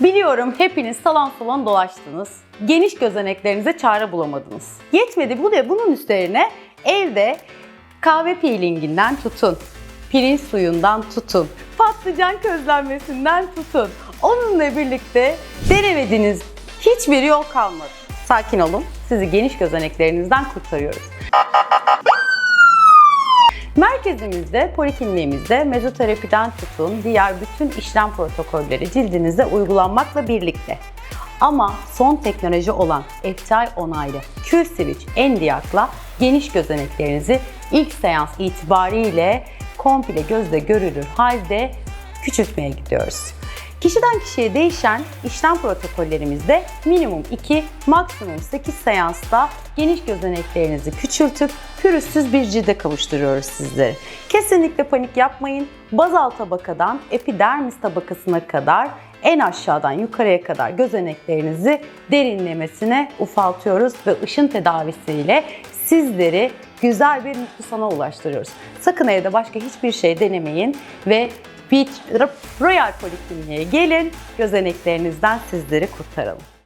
Biliyorum hepiniz salon salon dolaştınız. Geniş gözeneklerinize çare bulamadınız. Yetmedi bu da bunun üstlerine evde kahve peelinginden tutun. Pirinç suyundan tutun. Patlıcan közlenmesinden tutun. Onunla birlikte denemediğiniz hiçbir yol kalmadı. Sakin olun. Sizi geniş gözeneklerinizden kurtarıyoruz. Merkezimizde, polikliniğimizde mezoterapiden tutun diğer bütün işlem protokolleri cildinize uygulanmakla birlikte. Ama son teknoloji olan FTI onaylı Q-Switch Endiac'la geniş gözeneklerinizi ilk seans itibariyle komple gözle görülür halde küçültmeye gidiyoruz. Kişiden kişiye değişen işlem protokollerimizde minimum 2, maksimum 8 seansta geniş gözeneklerinizi küçültüp pürüzsüz bir cilde kavuşturuyoruz sizleri. Kesinlikle panik yapmayın. Bazal tabakadan epidermis tabakasına kadar en aşağıdan yukarıya kadar gözeneklerinizi derinlemesine ufaltıyoruz ve ışın tedavisiyle sizleri güzel bir mutlu sona ulaştırıyoruz. Sakın evde başka hiçbir şey denemeyin ve Beach Royal Polikliniğe gelin, gözeneklerinizden sizleri kurtaralım.